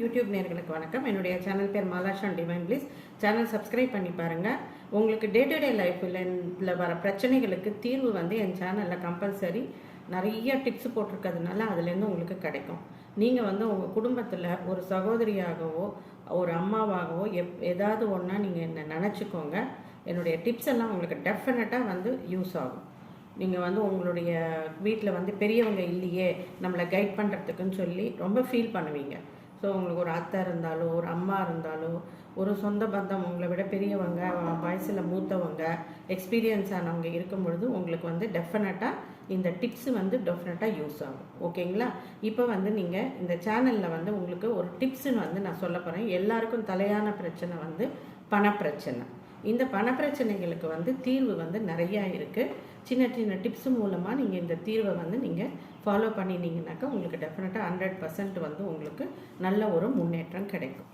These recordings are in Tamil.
யூடியூப் நேர்களுக்கு வணக்கம். என்னுடைய சேனல் பேர் Malashan divine please channel subscribe பண்ணி பாருங்கள் உங்களுக்கு டே டு டே லைஃப்பில் வர பிரச்சனைகளுக்கு தீர்வு வந்து என் சேனலில் கம்பல்சரி நிறைய டிப்ஸ் போட்டிருக்கிறதுனால அதுலேருந்து உங்களுக்கு கிடைக்கும். நீங்கள் வந்து உங்கள் குடும்பத்தில் ஒரு சகோதரியாகவோ ஒரு அம்மாவாகவோ எப் ஏதாவது ஒன்றா நீங்கள் என்ன நினச்சிக்கோங்க என்னுடைய டிப்ஸ் எல்லாம் உங்களுக்கு டெஃபினட்டாக வந்து யூஸ் ஆகும். நீங்கள் வந்து உங்களுடைய வீட்டில் வந்து பெரியவங்க இல்லையே நம்மளை கைட் பண்ணுறதுக்குன்னு சொல்லி ரொம்ப ஃபீல் பண்ணுவீங்க. ஸோ உங்களுக்கு ஒரு அத்தை இருந்தாலோ ஒரு அம்மா இருந்தாலோ ஒரு சொந்த பந்தம் உங்களை விட பெரியவங்க வயசில் மூத்தவங்க எக்ஸ்பீரியன்ஸ் ஆனவங்க இருக்கும் பொழுது உங்களுக்கு வந்து டெஃபினட்டாக இந்த டிப்ஸ் வந்து டெஃபினட்டாக யூஸ் ஆகும். ஓகேங்களா இப்போ வந்து நீங்கள் இந்த சேனலில் வந்து உங்களுக்கு ஒரு டிப்ஸுன்னு வந்து நான் சொல்ல போகிறேன் எல்லாருக்கும் தலையான பிரச்சனை வந்து பணப்பிரச்சனை இந்த பணப்பிரச்சனைகளுக்கு வந்து தீர்வு வந்து நிறையா இருக்குது சின்ன சின்ன டிப்ஸ் மூலமாக நீங்கள் இந்த தீர்வை வந்து நீங்கள் ஃபாலோ பண்ணினீங்கனாக்கா உங்களுக்கு டெஃபினட்டாக ஹண்ட்ரட் பர்சன்ட் வந்து உங்களுக்கு நல்ல ஒரு முன்னேற்றம் கிடைக்கும்.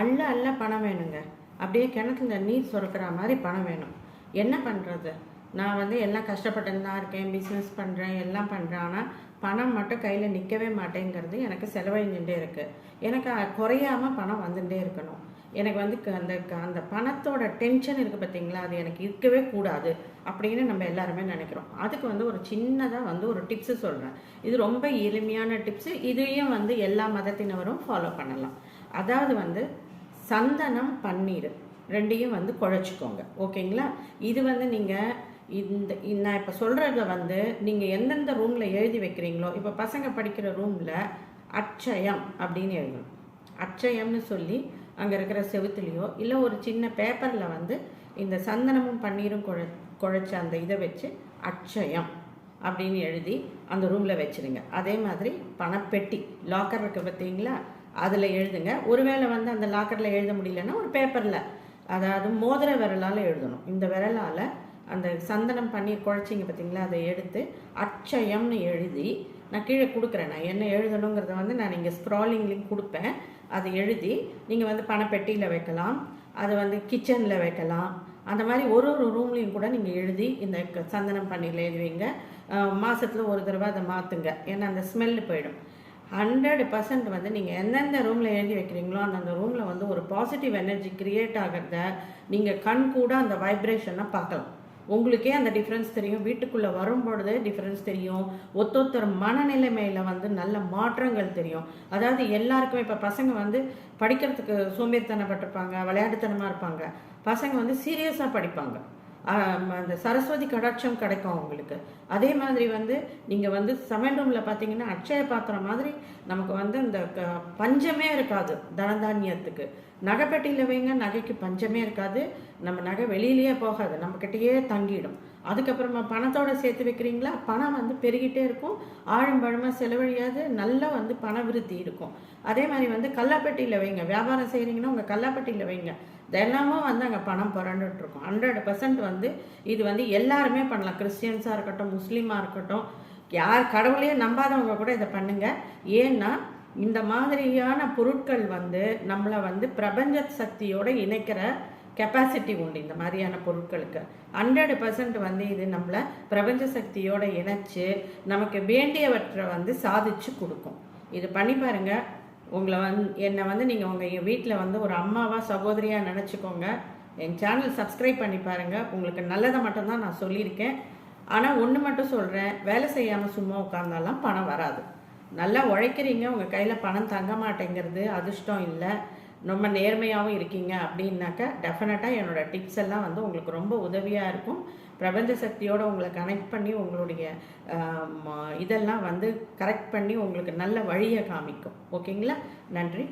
அல்ல அல்ல பணம் வேணுங்க. அப்படியே கிணத்துல நீர் சுரக்கிற மாதிரி பணம் வேணும். என்ன பண்ணுறது நான் வந்து எல்லாம் கஷ்டப்பட்டு தான் இருக்கேன் பிஸ்னஸ் பண்ணுறேன் எல்லாம் பண்ணுறேன் ஆனால் பணம் மட்டும் கையில் நிற்கவே மாட்டேங்கிறது எனக்கு செலவழிஞ்சுட்டே இருக்குது எனக்கு குறையாமல் பணம் வந்துட்டே இருக்கணும். எனக்கு வந்து அந்த அந்த பணத்தோட டென்ஷன் இருக்குது பார்த்தீங்களா அது எனக்கு இருக்கவே கூடாது அப்படின்னு நம்ம எல்லாருமே நினைக்கிறோம். அதுக்கு வந்து ஒரு சின்னதாக வந்து ஒரு டிப்ஸு சொல்கிறேன் இது ரொம்ப எளிமையான டிப்ஸு இதையும் வந்து எல்லா மதத்தினரும் ஃபாலோ பண்ணலாம். அதாவது வந்து சந்தனம் பன்னீர் ரெண்டையும் வந்து குழைச்சிக்கோங்க. ஓகேங்களா? இது வந்து நீங்கள் இந்த நான் இப்போ சொல்கிறத வந்து நீங்கள் எந்தெந்த ரூமில் எழுதி வைக்கிறீங்களோ இப்போ பசங்க படிக்கிற ரூமில் அச்சயம் அப்படின்னு எழுதணும். அச்சயம்னு சொல்லி அங்கே இருக்கிற செவுத்துலேயோ இல்லை ஒரு சின்ன பேப்பரில் வந்து இந்த சந்தனமும் பன்னீரும் குழ குழைச்ச அந்த இதை வச்சு அட்சயம் அப்படின்னு எழுதி அந்த ரூமில் வச்சுருங்க. அதே மாதிரி பணப்பெட்டி லாக்கர் இருக்குது பார்த்தீங்களா? அதில் எழுதுங்க. ஒருவேளை வந்து அந்த லாக்கரில் எழுத முடியலன்னா ஒரு பேப்பரில் அதாவது மோதிர விரலால் எழுதணும். இந்த விரலால் அந்த சந்தனம் பண்ணி குழச்சிங்க பார்த்தீங்களா? அதை எடுத்து அச்சயம்னு எழுதி நான் கீழே கொடுக்குறேன். நான் என்ன எழுதணுங்கிறத வந்து நான் இங்கே ஸ்க்ராலிங் லிங்க் கொடுப்பேன். அதை எழுதி நீங்கள் வந்து பணப்பெட்டியில் வைக்கலாம். அதை வந்து கிச்சனில் வைக்கலாம். அந்த மாதிரி ஒரு ஒரு ரூம்லேயும் கூட நீங்கள் எழுதி இந்த சந்தனம் பண்ணியில் எழுதுவீங்க. மாதத்தில் ஒரு தடவை அதை மாற்றுங்க ஏன்னா அந்த ஸ்மெல்லு போயிடும். ஹண்ட்ரட் பர்சன்ட் வந்து நீங்கள் எந்தெந்த ரூமில் எழுதி வைக்கிறீங்களோ அந்தந்த ரூமில் வந்து ஒரு பாசிட்டிவ் எனர்ஜி க்ரியேட் ஆகிறத நீங்கள் கண் கூட அந்த வைப்ரேஷனை பார்க்கலாம். உங்களுக்கே அந்த டிஃப்ரென்ஸ் தெரியும். வீட்டுக்குள்ளே வரும்பொழுதே டிஃப்ரென்ஸ் தெரியும். ஒத்தொத்தர் மனநிலைமையில் வந்து நல்ல மாற்றங்கள் தெரியும். அதாவது எல்லாருக்குமே இப்போ பசங்க வந்து படிக்கிறதுக்கு சோம்பேறித்தனப்பட்டிருப்பாங்க விளையாட்டுத்தனமாக இருப்பாங்க. பசங்க வந்து சீரியஸாக படிப்பாங்க. அந்த சரஸ்வதி கடாட்சம் கிடைக்கும் அவங்களுக்கு. அதே மாதிரி வந்து நீங்கள் வந்து சமையல் ரூமில் பார்த்தீங்கன்னா அட்சய பாத்திரம் மாதிரி நமக்கு வந்து இந்த பஞ்சமே இருக்காது தனதானியத்துக்கு. நகைப்பெட்டியில் வைங்க நகைக்கு பஞ்சமே இருக்காது. நம்ம நகை வெளியிலேயே போகாது நம்மக்கிட்டேயே தங்கிடும். அதுக்கப்புறமா பணத்தோட சேர்த்து வைக்கிறீங்களா? பணம் வந்து பெருகிட்டே இருக்கும். ஆழம்பழமாக செலவழியாது நல்லா வந்து பண விருத்தி இருக்கும். அதே மாதிரி வந்து கல்லாப்பெட்டியில் வைங்க வியாபாரம் செய்கிறீங்கன்னா உங்கள் கல்லாப்பெட்டியில் வைங்க. தினமும் வந்து அங்கே பணம் புரண்டுட்ருக்கோம் ஹண்ட்ரட் பர்சன்ட் வந்து இது வந்து எல்லாருமே பண்ணலாம். கிறிஸ்டியன்ஸாக இருக்கட்டும் முஸ்லீமாக இருக்கட்டும். யார் கடவுளையே நம்பாதவங்க கூட இதை பண்ணுங்கள் ஏன்னா இந்த மாதிரியான பொருட்கள் வந்து நம்மளை வந்து பிரபஞ்ச சக்தியோடு இணைக்கிற கெப்பாசிட்டி உண்டு இந்த மாதிரியான பொருட்களுக்கு. ஹண்ட்ரட் பர்சன்ட் வந்து இது நம்மளை பிரபஞ்ச சக்தியோடு இணைச்சி நமக்கு வேண்டியவற்றை வந்து சாதிச்சு கொடுக்கும். இது பண்ணி பாருங்கள் உங்களை வந் என்னை வந்து நீங்கள் உங்கள் வீட்டில் வந்து ஒரு அம்மாவாக சகோதரியாக நினச்சிக்கோங்க. என் சேனல் சப்ஸ்கிரைப் பண்ணி பாருங்கள் உங்களுக்கு நல்லதை மட்டும்தான் நான் சொல்லியிருக்கேன். ஆனால் ஒன்று மட்டும் சொல்கிறேன் வேலை செய்யாமல் சும்மா உட்காந்தாலாம் பணம் வராது. நல்லா உழைக்கிறீங்க. உங்கள் கையில் பணம் தங்க மாட்டேங்கிறது அதிர்ஷ்டம் இல்லை. ரொம்ப நேர்மையாகவும் இருக்கீங்க அப்படின்னாக்கா டெஃபினட்டாக என்னோடய டிப்ஸ் எல்லாம் வந்து உங்களுக்கு ரொம்ப உதவியாக இருக்கும். பிரபஞ்ச சக்தியோடு உங்களை கனெக்ட் பண்ணி உங்களுடைய இதெல்லாம் வந்து கரெக்ட் பண்ணி உங்களுக்கு நல்ல வழியை காமிக்கும். ஓகேங்களா நன்றி.